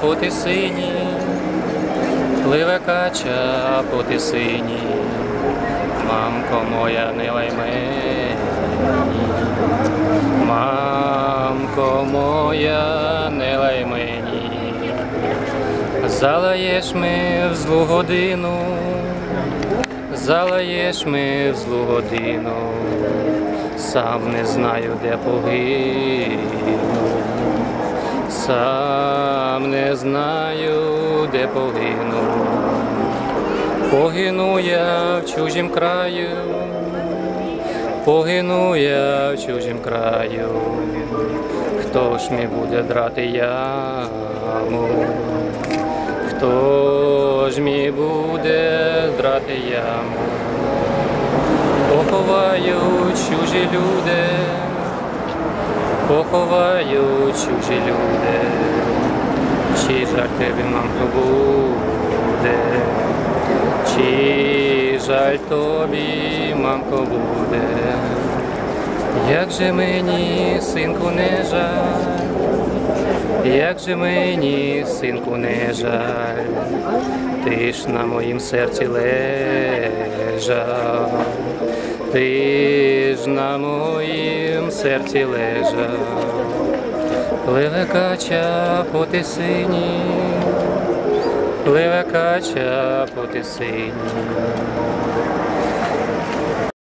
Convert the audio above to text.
по тисині, пливе кача по тисині, мамко моя не лай мені, мамко моя не лай мені, залаєш ми в злу годину, залаєш ми в злу годину, сам не знаю, де погину. Сам не знаю, де погину. Погину я в чужім краю, погину я в чужім краю. Хто ж мені буде драти яму? Хто ж мені буде драти яму? Поховають чужі люди поховають чужі люди, жаль тобі, мамко, буде, чи жаль тобі, мамко, буде, як же мені, синку, не жаль, як же мені, синку, не жаль, ти ж на моїм серці лежав. Ти ж на моїм серці лежав, пливе кача по тисині, пливе кача по тисині,